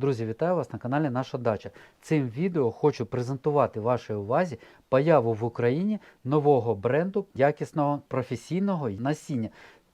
Друзі, вітаю вас на каналі Наша Дача. Цим відео хочу презентувати вашій увазі появу в Україні нового бренду якісного професійного насіння.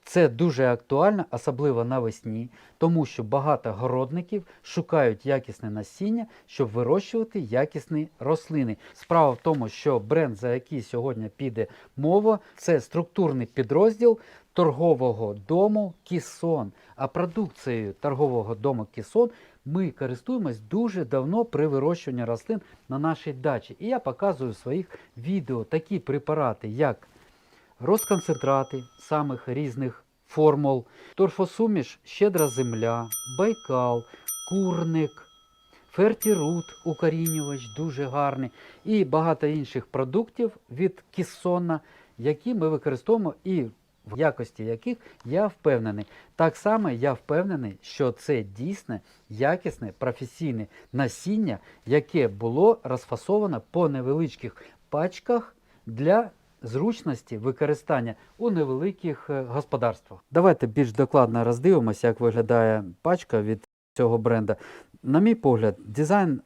Це дуже актуально, особливо навесні, тому що багато городників шукають якісне насіння, щоб вирощувати якісні рослини. Справа в тому, що бренд, за який сьогодні піде мова, це структурний підрозділ торгового дому Кісон. А продукцією торгового дому Кісон ми користуємось дуже давно при вирощуванні рослин на нашій дачі. І я показую в своїх відео такі препарати, як розконцентрати самих різних формул, торфосуміш щедра земля, байкал, курник, фертірут, укорінювач, дуже гарний, і багато інших продуктів від Кіссона, які ми використовуємо і в якості яких я впевнений. Так само я впевнений, що це дійсне, якісне, професійне насіння, яке було розфасовано по невеличких пачках для зручності використання у невеликих е, господарствах. Давайте більш докладно роздивимося, як виглядає пачка від цього бренда. На мій погляд, дизайн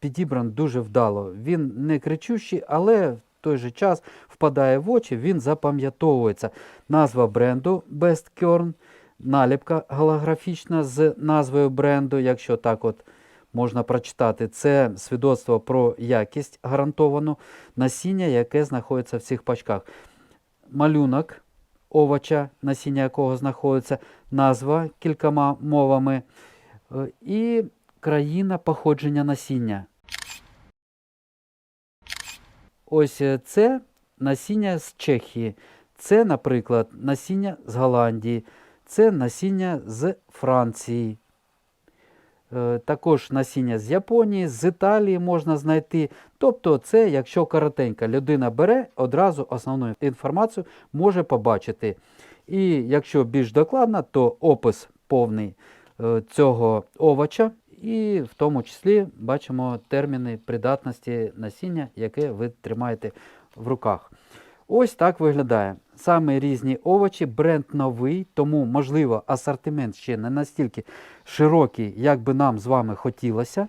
підібран дуже вдало. Він не кричущий, але той же час впадає в очі, він запам'ятовується. Назва бренду Best Kern, наліпка голографічна з назвою бренду, якщо так от можна прочитати, це свідоцтво про якість гарантовану насіння, яке знаходиться в цих пачках. Малюнок овоча, насіння якого знаходиться, назва кількома мовами е, і країна походження насіння. Ось е, це насіння з Чехії. Це, наприклад, насіння з Голландії, це насіння з Франції. Е, Також насіння з Японії, з Італії можна знайти. Тобто, це, якщо коротенько людина бере, одразу основну інформацію може побачити. І якщо більш докладно, то опис повний е, цього овоча, і в тому числі бачимо терміни придатності насіння, яке ви тримаєте в руках. Ось так виглядає. Саме різні овочі, бренд новий, тому, можливо, асортимент ще не настільки широкий, як би нам з вами хотілося.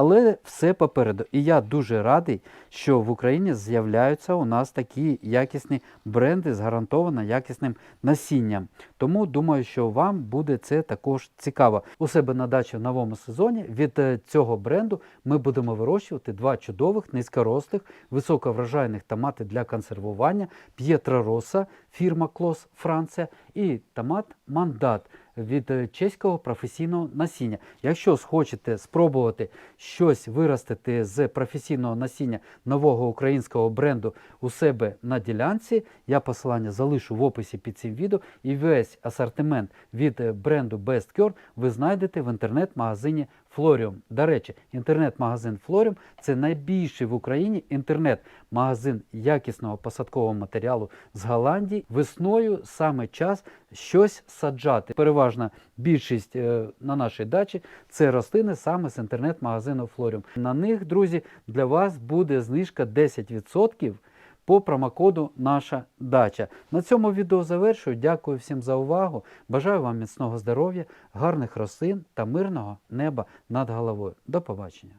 Але все попереду. І я дуже радий, що в Україні з'являються у нас такі якісні бренди з гарантовано якісним насінням. Тому думаю, що вам буде це також цікаво. У себе на дачі в новому сезоні від е, цього бренду ми будемо вирощувати два чудових низькорослих, високоврожайних томати для консервування П'єтро Роса, фірма Клос Франція і томат Мандат від е, чеського професійного насіння. Якщо схочете спробувати щось виростити з професійного насіння нового українського бренду у себе на ділянці, я посилання залишу в описі під цим відео. І весь асортимент від е, бренду Best Cure ви знайдете в інтернет-магазині Florium. До речі, інтернет-магазин Florium – це найбільший в Україні інтернет-магазин якісного посадкового матеріалу з Голландії. Весною саме час щось саджати. Переважна більшість е, на нашій дачі це рослини саме з інтернет-магазину Florium. На них, друзі, для вас буде знижка 10% по промокоду Наша дача. На цьому відео завершую. Дякую всім за увагу. Бажаю вам міцного здоров'я, гарних рослин та мирного неба над головою. До побачення.